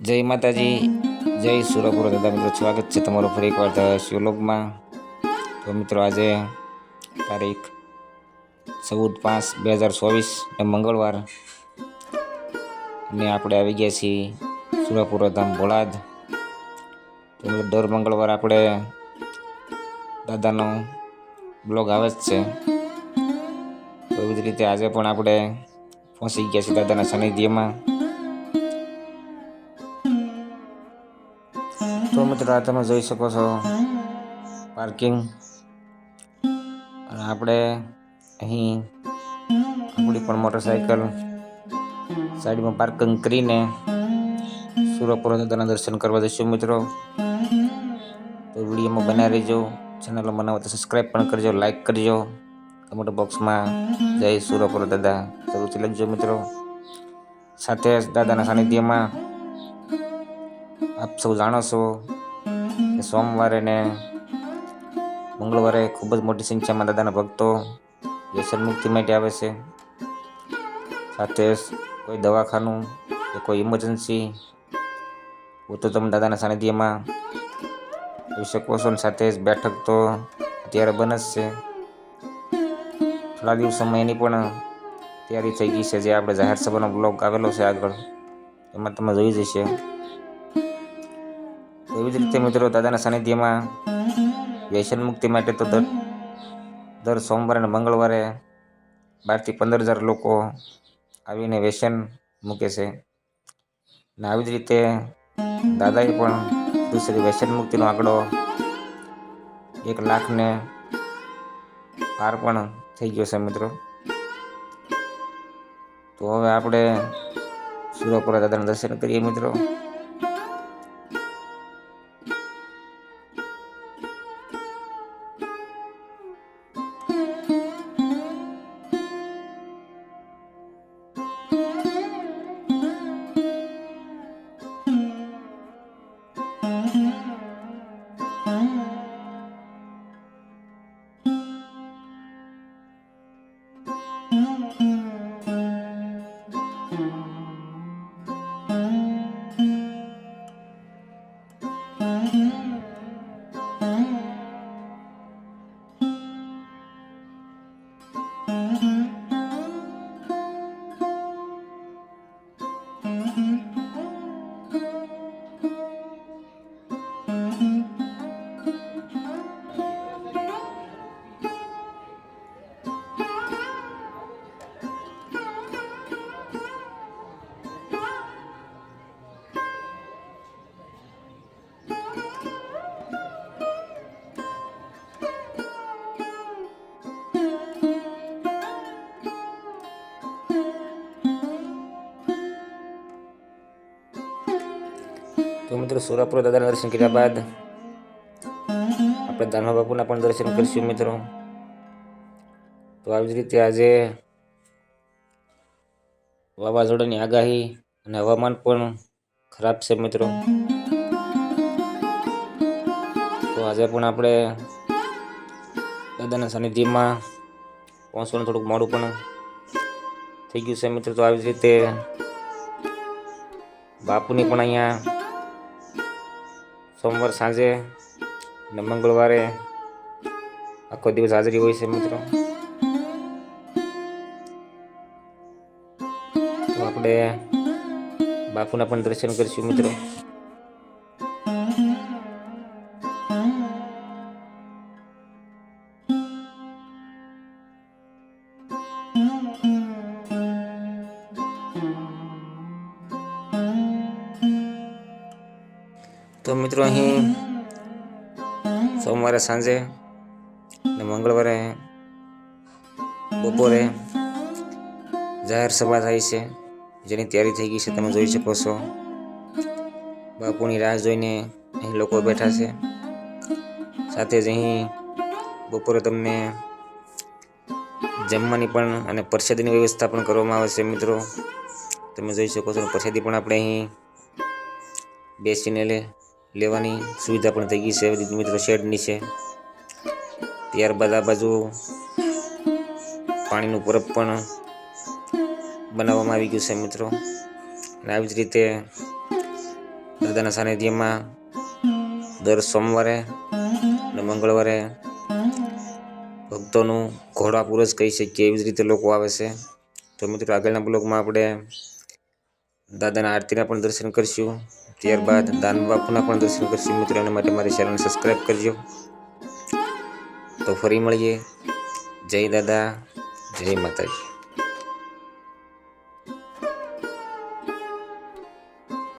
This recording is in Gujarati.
જય માતાજી, જય સુરપુર દાદા મિત્રો, સ્વાગત છે તમારું ફરી એકવાર શિવલોકમાં. તો મિત્રો આજે તારીખ ચૌદ પાંચ બે હજાર ચોવીસ, એ મંગળવાર. અને આપણે આવી ગયા છીએ સુરપુર ધામ ભોળાદ. તો દર મંગળવાર આપણે દાદાનો બ્લોગ આવે જ છે. તો એવી જ રીતે આજે પણ આપણે પહોંચી ગયા છીએ દાદાના સાનિધ્યમાં. તો મિત્રો આ તમે જોઈ શકો છો પાર્કિંગ અને આપણે અહીં આપણી પણ મોટરસાઇકલ સાઈડમાં પાર્કિંગ કરીને સુરપુર દાદાના દર્શન કરવા જઈશું મિત્રો. તો વિડીયોમાં બનાવી રહેજો ચેનલો બનાવો તો સબસ્ક્રાઈબ પણ કરજો લાઈક કરજો. કમેન્ટ બોક્સમાં જય સુરપુર દાદા જરૂરથી લખજો મિત્રો. સાથે દાદાના સાનિધ્યમાં આપ સૌ જાણો છો કે સોમવારે ને મંગળવારે ખૂબ જ મોટી સંખ્યામાં દાદાના ભક્તો વ્યસન મુક્તિ માટે આવે છે. સાથે કોઈ દવાખાનું કે કોઈ ઇમરજન્સી હું તો તમે દાદાના સાનિધ્યમાં આવી શકો છો. સાથે જ બેઠક તો અત્યારે બને જ છે. થોડા દિવસોમાં એની પણ તૈયારી થઈ ગઈ છે. જે આપણે જાહેર સભાનો બ્લોગ આવેલો છે આગળ. એમાં તમે જોઈ જશે. એવી જ રીતે મિત્રો દાદાના સાનિધ્યમાં વ્યસન મુક્તિ માટે તો દર દર સોમવારે અને મંગળવારે બારથી પંદર હજાર લોકો આવીને વ્યસન મૂકે છે. ને આવી જ રીતે દાદાએ પણ દૂસરી વ્યસન મુક્તિનો આંકડો એક લાખને પાર પણ થઈ ગયો છે મિત્રો. તો હવે આપણે સુરપુરા દાદાના દર્શન કરીએ મિત્રો. તો મિત્રો સોરાપુર દાદાના દર્શન કર્યા બાદ આપણે દાનવા બાપુના પણ દર્શન કરીશું મિત્રો. તો આવી જ રીતે આજે વાવાઝોડાની આગાહી અને હવામાન પણ ખરાબ છે મિત્રો. તો આજે પણ આપણે દાદાના સાનિધ્યમાં પહોંચવાનું થોડુંક મોડું પણ થઈ ગયું છે મિત્રો. તો આવી જ રીતે બાપુની પણ અહીંયા સોમવાર સાંજે અને મંગળવારે આખો દિવસ હાજરી હોય છે મિત્રો. આપણે બાપુના પણ દર્શન કરીશું મિત્રો. તો મિત્રો અહીં સોમવારે સાંજે અને મંગળવારે બપોરે જાહેર સભા થાય છે, જેની તૈયારી થઈ ગઈ છે, તમે જોઈ શકો છો. બાપુની રાહ જોઈને અહીં લોકો બેઠા છે. સાથે જ અહીં બપોરે તમને જમવાની પણ અને પ્રસાદીની વ્યવસ્થા પણ કરવામાં આવે છે, મિત્રો. તમે જોઈ શકો છો પ્રસાદી પણ આપણે અહીં બેસીને લે લેવાની સુવિધા પણ થઈ ગઈ છે. બધી મિત્રો શેડની છે. ત્યારબાદ આ બાજુ પાણીનું પરબ પણ બનાવવામાં આવી ગયું છે મિત્રો. અને આવી જ રીતે દાદાના સાનિધ્યમાં દર સોમવારે અને મંગળવારે ભક્તોનું ઘોડા પૂરસ કહી શકીએ. એવી જ રીતે લોકો આવે છે. તો મિત્રો આગળના બ્લોગમાં આપણે દાદાના આરતીના પણ દર્શન કરશું. ત્યારબાદ દાન બાપુના પણ દર્શન કરશું મિત્રો માટે મારી ચેનલને સબસ્ક્રાઈબ કરજો. તો ફરી મળીએ. જય દાદા, જય માતાજી.